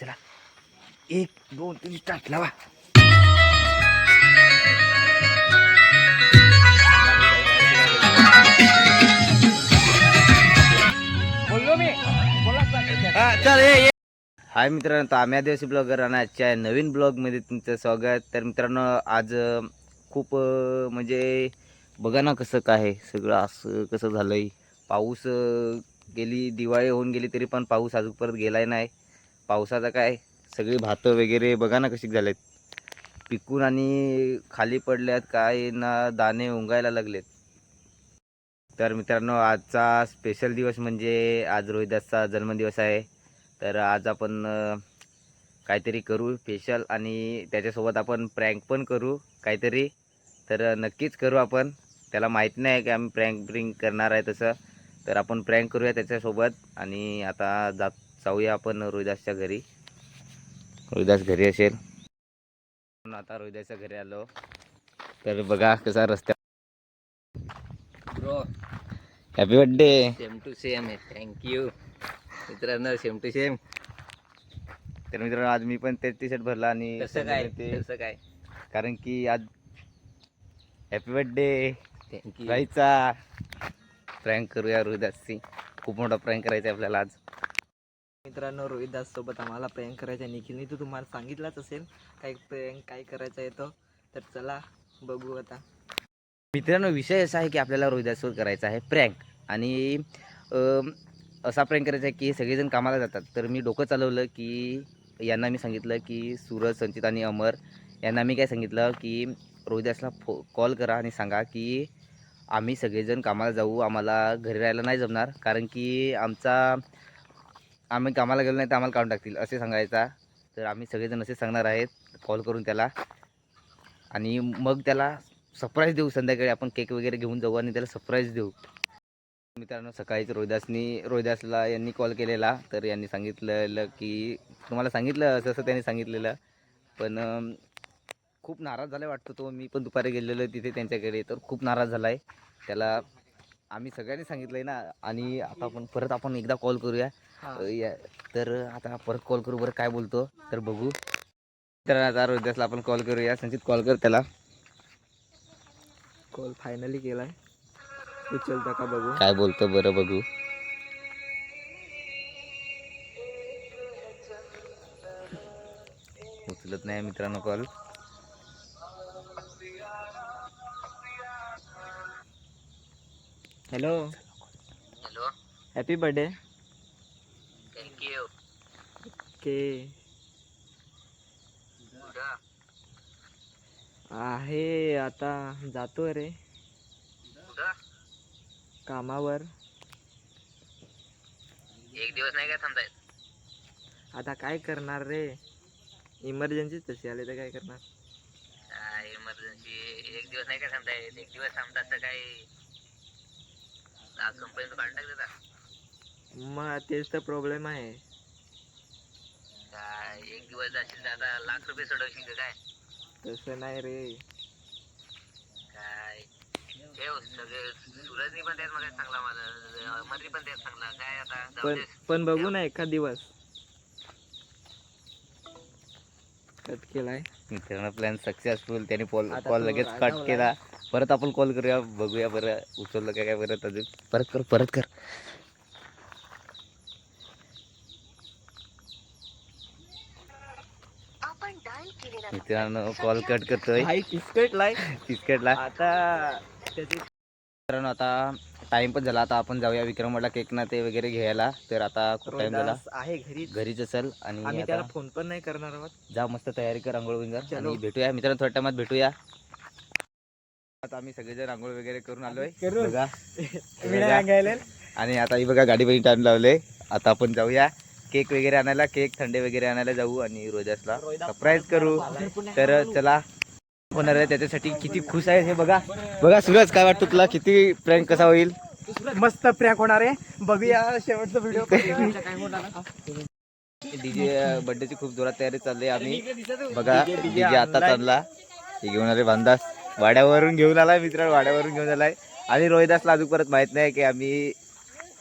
चला. एक दोन तीन स्टार्ट लावा. बोललो मी. चल हाय मित्रांनो तर आम्ही आदिवासी ब्लॉगर आणि आजच्या नवीन ब्लॉगमध्ये तुमचं स्वागत. तर मित्रांनो आज खूप म्हणजे बघा ना कसं काय सगळं असं कसं झालं आहे पाऊस गेली दिवाळी होऊन गेली तरी पण पाऊस अजून परत गेलाय नाही. पावसाचा काय? सगळी भातं वगैरे बघा ना कशी झालेत. पिकून आणि खाली पडल्यात काय ना दाणे उंगायला लागलेत. तर मित्रांनो आजचा स्पेशल दिवस म्हणजे आज रोहिदासचा जन्मदिवस आहे. तर आज आपण काहीतरी करू स्पेशल आणि त्याच्यासोबत आपण प्रँक पण करू काहीतरी. तर नक्कीच करू आपण. त्याला माहीत नाही की आम्ही प्रँक ब्रिंक करणार आहे तसं. तर आपण प्रँक करूया त्याच्यासोबत आणि आता जात जाऊया आपण रोहिदासच्या घरी. रोहिदास घरी असेल. आता रोहिदासच्या घरी आलो. तर बघा कसा रस्त्या bro happy birthday same to same आहे. थँक्यू मित्रांनो सेम टू सेम तर मित्रांनो आज मी पण तेच टी शर्ट भरला आणि कसं काय? ते कसं काय? कारण की आज हॅपी बर्थडे थँक्यू राईचा प्रँक करूया रोहिदासची खूप मोठा प्रँक करायचा आपल्याला आज. मित्रांनो रोहितदास सोबत आम्हाला प्रँक करायचा आहे. निखिलने तू तुम्हाला सांगितलंच असेल काय प्रँक काय करायचा येतो तर चला बघू आता. मित्रांनो विषय असा आहे की आपल्याला रोहिदासवर करायचा आहे प्रँक आणि असा प्रँक करायचा आहे की सगळेजण कामाला जातात. तर मी डोकं चालवलं की यांना मी सांगितलं की सूरज संचित आणि अमर यांना मी काय सांगितलं की रोहिदासला फो कॉल करा आणि सांगा की आम्ही सगळेजण कामाला जाऊ. आम्हाला घरी राहायला नाही जमणार. कारण की आमचा आम्ही कामाला गेलो नाही तर आम्हाला काढून टाकतील असे सांगायचा. तर आम्ही सगळेजण असे सांगणार आहेत कॉल करून त्याला. आणि मग त्याला सरप्राईज देऊ संध्याकाळी आपण केक वगैरे घेऊन जाऊ आणि त्याला सरप्राईज देऊ. मित्रांनो सकाळीच रोहिदासनी रोहिदासला यांनी कॉल केलेला. तर यांनी सांगितलेलं की तुम्हाला सांगितलं असं असं त्यांनी सांगितलेलं. पण खूप नाराज झाला वाटतो तो. मी पण दुपारी गेलेलो तिथे त्यांच्याकडे तर खूप नाराज झाला आहे त्याला आम्ही सगळ्यांनी सांगितलं आहे ना. आणि आता आपण परत आपण एकदा कॉल करूया. या- तर आता परत कॉल करू बरं काय बोलतो? तर बघू. तर आता रोहिदासला आपण कॉल करूया. संचित कॉल कर त्याला. कॉल फायनली केलाय. उचलता का बघू? काय बोलतो बरं बघू. उचलत नाही मित्रांनो call hello hello happy birthday के. कुठं आहे आता जातो रे. कामावर. एक दिवस नाही काय थांबतायत? आता काय करणार रे? इमर्जन्सी तशी आले तर काय करणार? इमर्जन्सी एक दिवस नाही काय थांबतायत? एक दिवस थांबतात तर काय? कंपनीचं काढून देतात मग तेच तर प्रॉब्लेम आहे. काय एक दिवस जाशील तर आता लाख रुपये सोडवशील का काय? तसं नाही रे. काय? ठेव सगळे सूरजनी पण त्यात मग चांगला माझा अमरनी पण त्यात चांगला काय आता? जाऊ पण दे. पण बघू ना एखाद दिवस. कट केलाय. मित्रांनो प्लॅन सक्सेसफुल त्याने कॉल आता कॉल तो लगेच कट. केला. परत आपण कॉल करूया बघूया बरं उचललं काय काय परत अजून. परत कर परत कर. मित्रांनो कॉल कट करतोय. हाय किसकटलाय बिस्किटला आता त्याची मित्रांनो आता टाइम पण झाला. आता आपण जाऊया विक्रमवाडला केक ना ते वगैरे घ्यायला. तर आता खूप टाइम झाला. आहे घरी घरीच असेल आणि आम्ही आता त्याला फोन पण नाही करणार आहोत. जा मस्त तयारी कर आंघोळ चलो. आणि भेटूया. मित्रांनो थोड्या टायमात भेटूया. आता आम्ही सगळेजण आंघोळ वगैरे करून आलोय. बघा. आणि आता ही बघा गाडी बरी टाइम लावले. आता आपण जाऊया. केक वगैरे आणायला केक थंडे वगैरे आणायला जाऊ आणि रोजासला सरप्राईज करू. तर चला होणार आहे त्याच्यासाठी किती खुश आहे हे बघा. बघा सूरज काय वाटतं तुला? किती प्रँक कसा होईल? मस्त प्रँक होणार आहे. बघूया शेवटचा व्हिडिओ डीजे बर्थडेची खूप जोरात तयारी चालली आहे आम्ही. बघा डीजे आता चालला. हे घेऊन आले बांधास वाड्यावरून घेऊन आलाय मित्र वाड्यावरून घेऊन आलाय. आणि रोहिदासला अजून परत माहीत नाही की आम्ही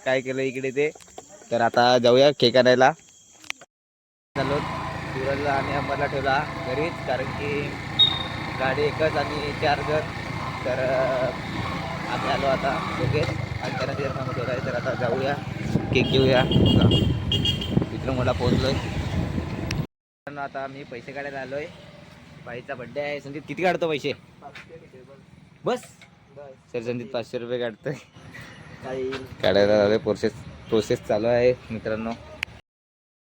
काय केलं इकडे ते. तर आता जाऊया केक आणायला चाललो सुरजला आणि अंबरला ठेवला घरीच कारण की गाडी एकच आणि चार जण. तर आम्ही आलो आता दोघेच आणि त्यांना तिथे ठेवला आहे तर आता जाऊया केक घेऊया. विक्रमला पोहोचलोय. पण आता मी पैसे काढायला आलोय. बाईचा बड्डे आहे. संदीप किती काढतो पैसे? बस. सर संदीप पाचशे रुपये काढतोय. काढायला आलोय प्रोसेस प्रोसेस चालू आहे मित्रांनो.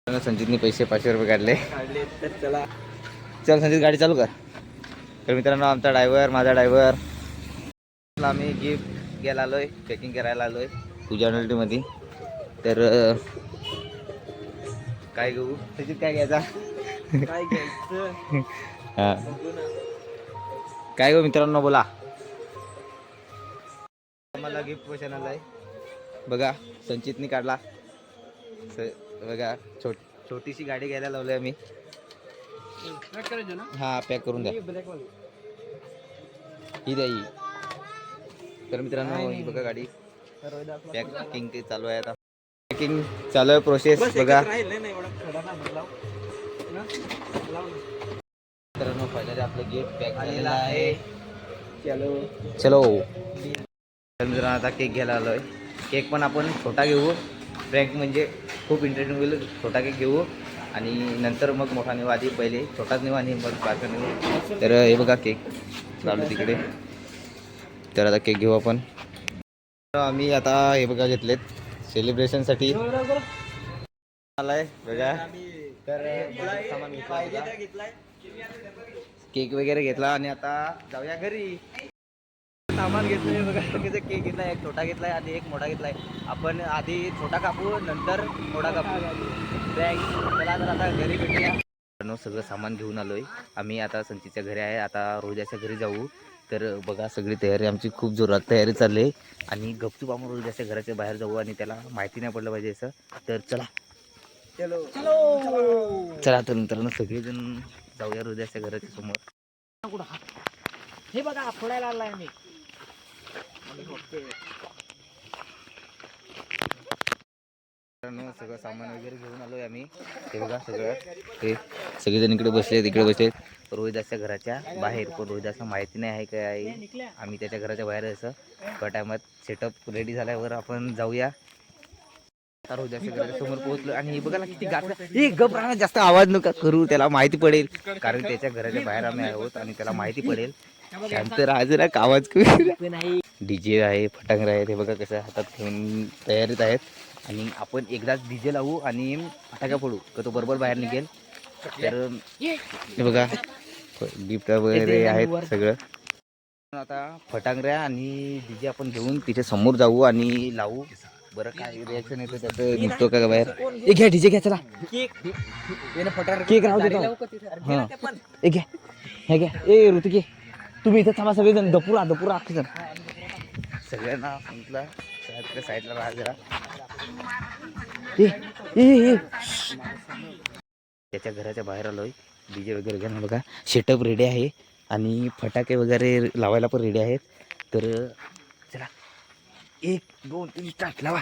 संजीतने पैसे पाचशे रुपये काढले. काढले तर चला. चल संजीत गाडी चालू कर. तर मित्रांनो आमचा ड्रायव्हर माझा ड्रायव्हर. आम्ही गिफ्ट घ्यायला आलोय पॅकिंग करायला आलोय पूजा मध्ये तर काय घेऊ संजीत काय घ्यायचा? काय घ्यायचं? हा. काय गो मित्रांनो बोला. मला गिफ्ट क्वेश्चन आलाय बघा संचितनी काढला. स- बघा छोट छोटीशी गाडी घ्यायला लावली आम्ही. हा पॅक करून द्या. ही द्या ही. तर मित्रांनो ही बघा गाडी. पॅकिंग चालू आहे आता. पॅकिंग चालू आहे प्रोसेस बघा. मित्रांनो फायनली आपलं गिफ्ट पॅक झालेलं आहे. चलो. चलो. तर मित्रांनो आता केक घ्यायला आलोय. केक पण आपण छोटा घेऊ. फ्रँक म्हणजे खूप इंटरेस्टिंग होईल. छोटा केक घेऊ. आणि नंतर मग मोठा नेऊ. आधी पहिले छोटाच नेऊ आणि मग बारका नेऊ. तर हे बघा केक चालू तिकडे. तर आता केक घेऊ आपण. आम्ही आता हे बघा घेतलेत. सेलिब्रेशनसाठी आलाय बघा. तर सामान घेतला केक वगैरे घेतला आणि आता जाऊया घरी. सामान घेतलंय बघा. त्याचा केक घेतलाय एक छोटा घेतलाय आणि एक मोठा घेतलाय. आपण आधी छोटा कापू नंतर मोठा कापू. बॅग चला तर आता घरी भेटूया. सगळं सामान घेऊन आलोय. आम्ही आता संचितच्या घरी आहे. आता रोजाच्या घरी जाऊ. तर बघा सगळी तयारी आमची खूप जोरात तयारी चालली. आहे आणि गपचूप आपण रोजाच्या घराच्या बाहेर जाऊ आणि त्याला माहिती नाही पडलं पाहिजे असं. तर चला. चलो. चला. तर मित्रांनो सगळेजण जाऊया रोजाच्या घराच्या समोर. हे बघा फोडायला आलाय मी. सगळं सामान वगैरे घेऊन आलोय आम्ही. हे बघा सगळं. हे सगळेजण इकडे बसले इकडे बसले रोहिदासच्या घराच्या बाहेर. पण रोहिदासला माहिती नाही आहे काय आहे आम्ही त्याच्या घराच्या बाहेर असं. त्या टायमात सेटअप रेडी झाल्यावर आपण जाऊया. रोहिदासच्या घराच्या समोर पोहोचलो आणि हे बघा किती गात हे गप राहणार जास्त आवाज नका करू. त्याला माहिती पडेल. कारण त्याच्या घराच्या बाहेर आम्ही आहोत आणि त्याला माहिती पडेल. शांत राहा जरा आवाज करू नाही. डीजे आहे फटांगरा आहेत हे बघा कसं हातात घेऊन तयारीत आहेत. आणि आपण एकदाच डीजे लावू आणि फटाका फोडू का तो बरोबर बाहेर निघेल. तर हे बघा गिफ्ट वगैरे आहेत सगळं. आता फटांगऱ्या आणि डीजे आपण घेऊन तिथे समोर जाऊ आणि लावू. बरं काय रिॲक्शन येतं त्याचं? निघतो का बाहेर? ए घ्या डीजे घ्या चला. केक. राहू देतो हां. घ्या हे घ्या. ए ऋतू घे तुम्ही इथं थांबा सगळेजण दपुरा दपुरा अख्खे जण सगळ्यांना म्हटलं साईडला साईडला राहा जरा. ए त्याच्या घराच्या बाहेर आलोय. डीजे वगैरे घेणं बघा. सेटअप रेडी आहे. आणि फटाके वगैरे लावायला पण रेडी आहेत. तर चला. एक दोन तीन स्टार्ट लावा.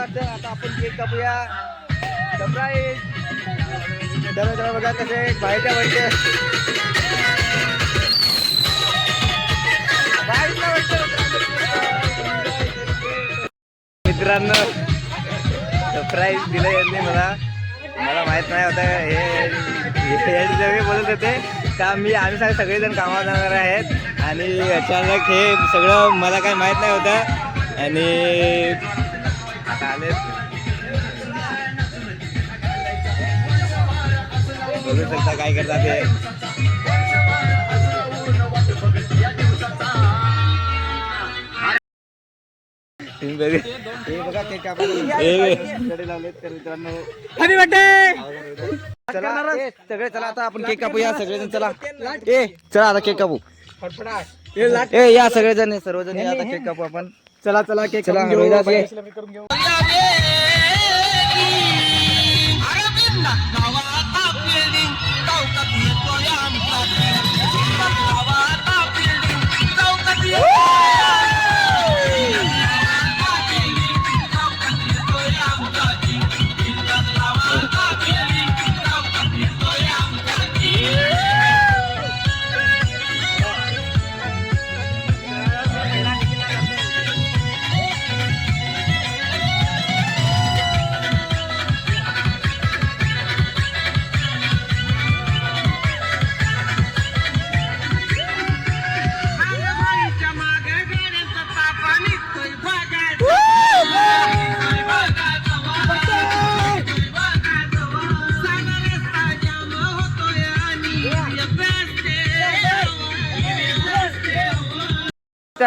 जातं. आता आपण केक कापूया सरप्राईज चला चला बघा कसे बाहेरच्या वाटते मित्रांनो सरप्राईज दिलं यांनी मला. मला माहीत नाही होतं हे सगळे बोलत होते. का मी आम्ही सगळे सगळेजण कामावर जाणार आहेत. आणि अचानक हे सगळं मला काही माहीत नाही होतं. आणि बघू शकता काय करतात ते सगळे चला आता आपण केक कापू. कापूया सगळेजण चला ए चला आता केक कापू. ए या सगळेजण सर्वजण आता केक कापू आपण. चला चला केक चला ये.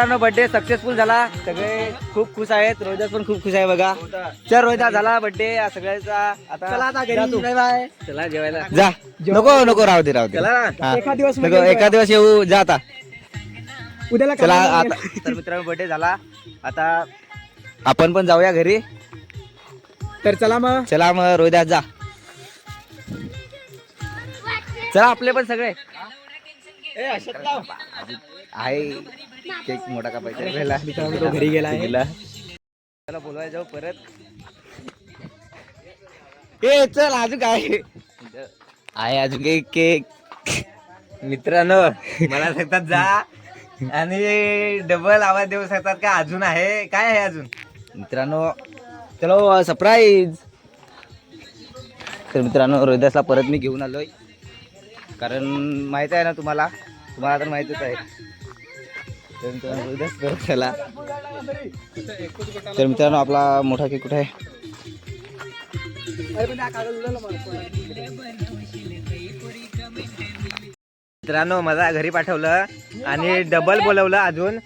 मित्रांनो बर्थडे सक्सेसफुल झाला. सगळे खूप खुश आहेत. रोहिदास पण खूप खुश आहे बघा. चल रोहिदास झाला बर्थडे सगळ्याचा. आता चला आता घरी. चला जेवायला. जा. नको नको राहू दे राहू दे. एका दिवस एका दिवस येऊ. जा आता. उद्याला चला आता. तर मित्रांनो बर्थडे झाला. आता आपण पण जाऊया घरी. तर चला मग. चला मग रोहिदास जा. चला आपले पण सगळे. आहे. केक मोठा कापायचा पहिला. तो घरी गेला. गेला. त्याला बोलवायला जाऊ परत. ए चल अजून काय? आहे अजून एक केक. मित्रांनो मला सांगतात जा. आणि डबल आवाज देऊ शकतात का? अजून आहे. काय आहे अजून? मित्रांनो चलो सरप्राईज तर मित्रांनो रोहिदासला परत मी घेऊन आलोय. कारण माहीत आहे ना तुम्हाला? तुम्हाला तर माहितच आहे. तर मित्रांनो परत तर मित्रांनो आपला मोठा केक कुठे आहे? मित्रांनो मला घरी पाठवलं आणि डबल बोलवलं अजून.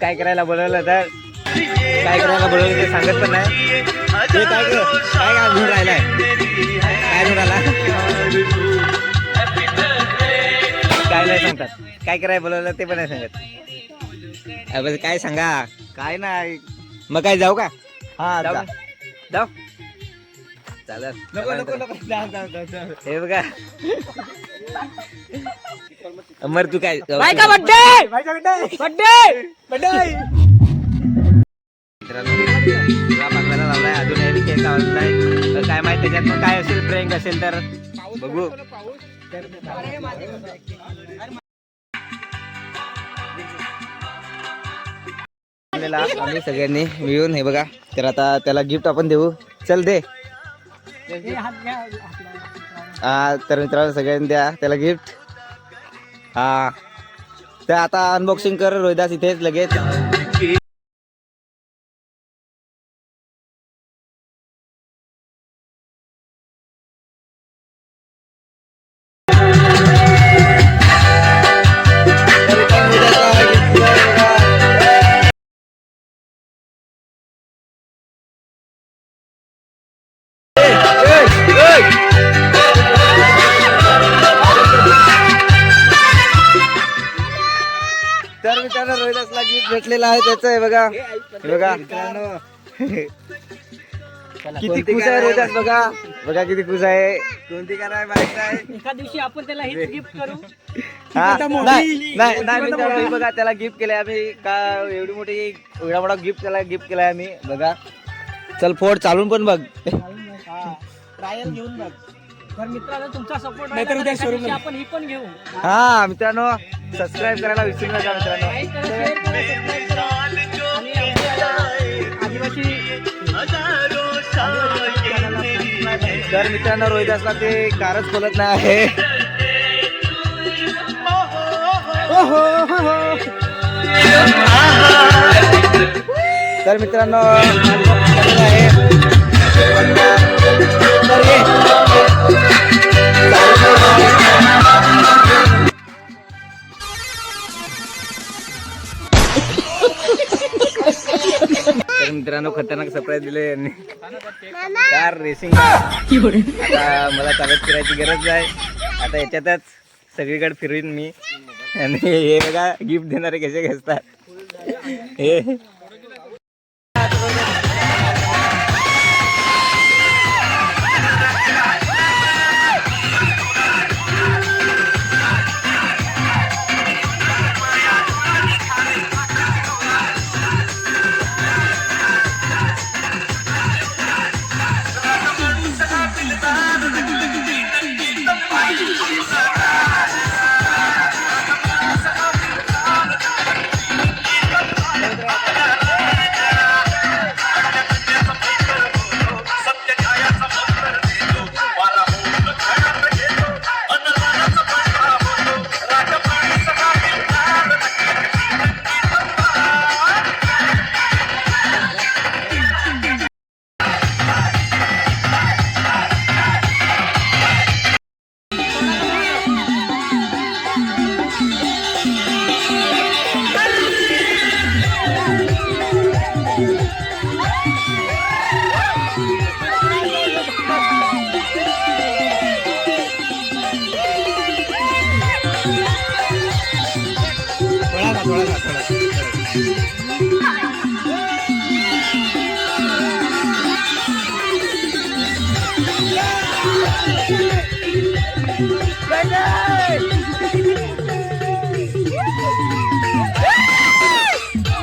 काय करायला बोलवलं तर काय करायला बोलवलं ते सांगत पण नाही. ते काय काय काय घेऊन राहिलाय. काय घेऊन राहिला नाही सांगतात. काय करायला बोलवलं ते पण नाही सांगत. अरे बस काय सांगा? काय नाही. मग काय जाऊ का? हा जाऊ? जाऊ. चालत. हे बघा. अमर तू काय लावलाय. अजून हे काय माहीत त्याच्यात मग काय असेल प्रेंग असेल तर? बघू. आम्ही सगळ्यांनी मिळून हे बघा तर आता त्याला गिफ्ट आपण देऊ. चल दे. हा तर मित्रांनो सगळ्यांनी द्या त्याला गिफ्ट हा. तर आता अनबॉक्सिंग कर रोहिदास इथेच लगेच. भेटलेला आहे त्याचं आहे बघा. हे बघा किती खुश आहे? रोहिदास बघा. बघा किती खुश आहे. कोणती नाही. एका दिवशी आपण त्याला हेच गिफ्ट करू. हा, नाही नाही नाही मित्रांनो, बघा त्याला गिफ्ट केलंय आम्ही. का एवढी मोठी एवढा मोठा गिफ्ट त्याला गिफ्ट केलाय आम्ही. बघा. चल फोड चालून पण बघ. ट्रायल घेऊन बघ. तर मित्रांनो तुमचा सपोर्ट आपण ही पण घेऊ. हा मित्रांनो सबस्क्राईब करायला विसरू नका मित्रांनो. लाईक करा शेअर करा सबस्क्राईब करा. आणि आमच्या आदिवासी तर मित्रांनो रोहिदासला ते कारच खोलत नाही. आहे हो हो तर मित्रांनो आहे तर तर मित्रांनो खतरनाक सरप्राईज दिले यांनी. कार रेसिंग आता मला चालत फिरायची गरज आहे. आता याच्यातच सगळीकडे फिरवीन मी. आणि हे बघा गिफ्ट देणारे कसे घेतात. हे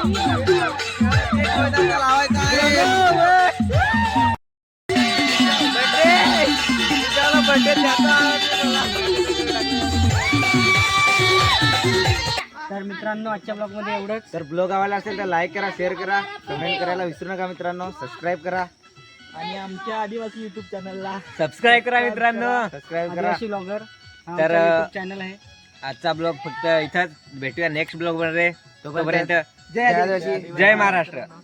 तर मित्रांनो आजच्या ब्लॉगमध्ये एवढंच. तर ब्लॉग आवडला असेल तर लाईक करा शेअर करा कमेंट करायला विसरू नका मित्रांनो सबस्क्राईब करा. आणि आमच्या आदिवासी युट्यूब चॅनलला सबस्क्राईब करा मित्रांनो. सबस्क्राईब करा. ब्लॉगर तर, चॅनल आहे. आजचा ब्लॉग फक्त इथंच. भेटूया नेक्स्ट ब्लॉगमध्ये. तोपर्यंत जय आदिवासी. जय महाराष्ट्र.